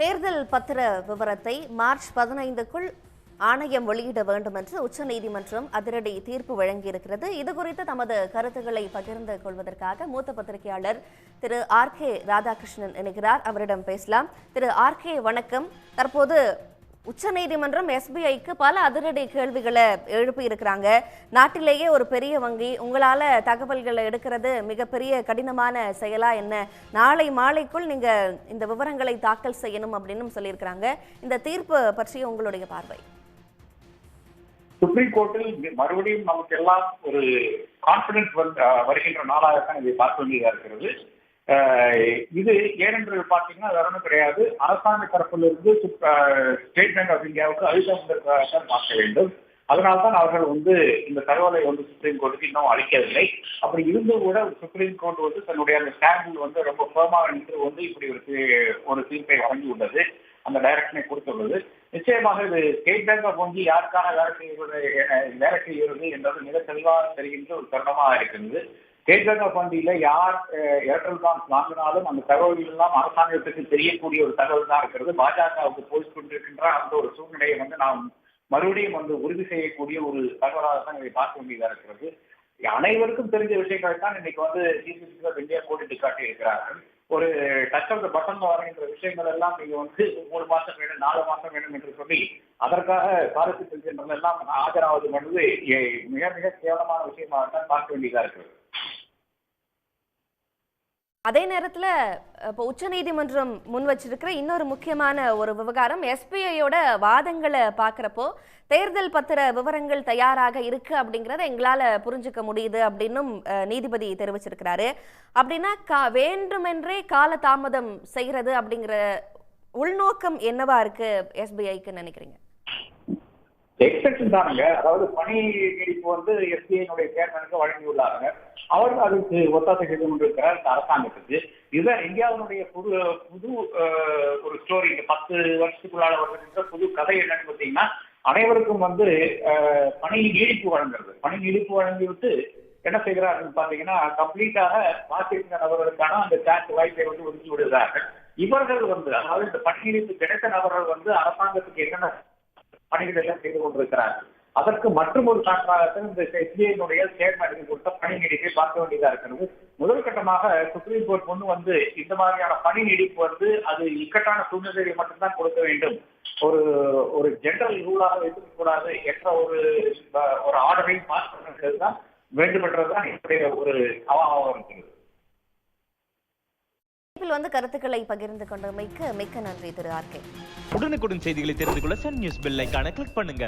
தேர்தல் பத்திர விவரத்தை மார்ச் பதினைந்துக்குள் ஆணையம் வெளியிட வேண்டும் என்று உச்சநீதிமன்றம் அதிரடி தீர்ப்பு வழங்கியிருக்கிறது. இது குறித்து தமது கருத்துக்களை பகிர்ந்து கொள்வதற்காக மூத்த பத்திரிகையாளர் திரு ஆர் கே ராதாகிருஷ்ணன் இணைகிறார். அவரிடம் பேசலாம். திரு ஆர் கே வணக்கம். தற்போது உச்சநீதிமன்றம் எஸ்பிஐக்கு பல அதிரடி கேள்விகளை எழுப்பி இருக்கிறாங்க நாட்டிலேயே ஒரு பெரிய வங்கி உங்களால தகவல்களை எடுக்கிறது மிகப்பெரிய கடினமான செயலா என்ன? நாளை மாலைக்குள் நீங்க இந்த விவரங்களை தாக்கல் செய்யணும் அப்படின்னு சொல்லியிருக்கிறாங்க. இந்த தீர்ப்பு பற்றி உங்களுடைய பார்வை. சுப்ரீம் கோர்ட்டில் மறுபடியும் நமக்கு எல்லாம் ஒரு கான்பிடன்ஸ் வருகின்ற நாளாகத்தான் இதை பார்க்க வேண்டியதாக இருக்கிறது. இது ஏனென்று பார்த்தீங்கன்னா வேற ஒன்றும் கிடையாது. அரசாங்க தரப்பிலிருந்து ஸ்டேட் பேங்க் ஆஃப் இந்தியாவுக்கு அழுத்தம் பார்க்க வேண்டும். அதனால்தான் அவர்கள் வந்து இந்த தகவலை வந்து சுப்ரீம் கோர்ட்டுக்கு இன்னும் அளிக்கவில்லை. அப்படி இருந்தும் கூட சுப்ரீம் கோர்ட் வந்து தன்னுடைய அந்த ஸ்டாண்டில் வந்து ரொம்ப ஃபேமாக நின்று வந்து இப்படி ஒரு ஒரு தீர்ப்பை வழங்கி உள்ளது. அந்த டைரக்ஷனை கொடுத்துள்ளது. நிச்சயமாக இது ஸ்டேட் பேங்க் ஆஃப் வங்கி யாருக்காக வேலை செய்கிறது வேலை செய்கிறது என்பது மிக தெளிவாக தெரிகின்ற ஒரு தருணமாக இருக்கிறது ஸ்டேட் பேங்க் யார் ஏர்டெல் கான்ஸ் வாங்கினாலும் அந்த தகவல்கள் எல்லாம் அரசாங்கத்துக்கு தெரியக்கூடிய ஒரு தகவல் தான் இருக்கிறது. பாஜகவுக்கு போய் கொண்டிருக்கின்ற அந்த ஒரு சூழ்நிலையை வந்து நாம் மறுபடியும் வந்து உறுதி செய்யக்கூடிய ஒரு தகவலாக தான் இதை பார்க்க வேண்டியதாக இருக்கிறது. அனைவருக்கும் தெரிஞ்ச விஷயங்களை தான் இன்னைக்கு வந்து சீஃப் ஆஃப் இந்தியா கோடிட்டு காட்டி இருக்கிறார்கள் ஒரு டச் ஆஃப் த பட்டன் வருகின்ற விஷயங்கள் எல்லாம் நீங்க வந்து மூணு மாசம் வேணும் நாலு மாசம் வேணும் என்று சொல்லி அதற்காக காலத்து செல்கின்றன எல்லாம் ஆஜராவது என்பது மிக மிக கேவலமான விஷயமாக தான் பார்க்க வேண்டியதா இருக்கிறது. அதே நேரத்தில் இப்போ உச்சநீதிமன்றம் முன் வச்சிருக்கிற இன்னொரு முக்கியமான ஒரு விவகாரம் எஸ்பிஐயோட வாதங்களை பார்க்குறப்போ தேர்தல் பத்திர விவரங்கள் தயாராக இருக்கு அப்படிங்கிறத எங்களால் புரிஞ்சுக்க முடியுது அப்படின்னும் நீதிபதி தெரிவிச்சிருக்கிறாரு. அப்படின்னா கா வேண்டுமென்றே கால தாமதம் செய்கிறது அப்படிங்கிற உள்நோக்கம் என்னவா இருக்கு எஸ்பிஐக்கு நினைக்கிறீங்க? எக்ஸ்டென்ஷன் தானுங்க. அதாவது பணி நீடிப்பு வந்து எஸ்பிஐனுடைய சேர்மனுக்கு வழங்கியுள்ளாங்க அவர் அதுக்கு ஒத்தாசை செய்து கொண்டிருக்கிறார் இந்த அரசாங்கத்துக்கு. இதுதான் இந்தியாவினுடைய புது புது ஒரு ஸ்டோரி இந்த பத்து வருஷத்துக்குள்ளால வருகின்ற புது கதை என்னன்னு பார்த்தீங்கன்னா அனைவருக்கும் வந்து பணி நீடிப்பு வழங்குறது. பணி நீடிப்பு வழங்கிவிட்டு என்ன செய்கிறார்கள் பாத்தீங்கன்னா கம்ப்ளீட்டாக வாசிக்கிற நபர்களுக்கான அந்த சான்ஸ் வாய்ப்பை வந்து ஒதுக்கி விடுகிறார்கள். இவர்கள் வந்து அதாவது இந்த பணி நீடிப்பு கிடைத்த நபர்கள் வந்து அரசாங்கத்துக்கு என்னென்ன பணிகள் எல்லாம் செய்து கொண்டிருக்கிறார். அதற்கு மற்றும் ஒரு சான்றாகத்தான் இந்த எஸ்பிஐனுடைய சேர்மனுக்கு கொடுத்த பணி நீடிப்பை பார்க்க வேண்டியதா இருக்கிறது. முதல் கட்டமாக சுப்ரீம் கோர்ட் முன் வந்து இந்த மாதிரியான பணி நீடிப்பு வந்து அது இக்கட்டான சூழ்நிலையை மட்டும்தான் கொடுக்க வேண்டும். ஒரு ஒரு ஜெனரல் ரூலாக இருக்கக்கூடாது கூடாது என்ற ஒரு ஒரு ஆர்டரையும் பாஸ் பண்ணுறதுதான் வேண்டுமென்றதுதான் என்னுடைய ஒரு அவாவாக இருக்கிறது இதில் வந்து கருத்துக்களை பகிர்ந்து கொண்டமைக்கு மிக்க நன்றி திரு ஆர்கே உடனுக்குடன் செய்திகளை தெரிந்து கொள்ள சன் நியூஸ் பெல் கிளிக் பண்ணுங்க.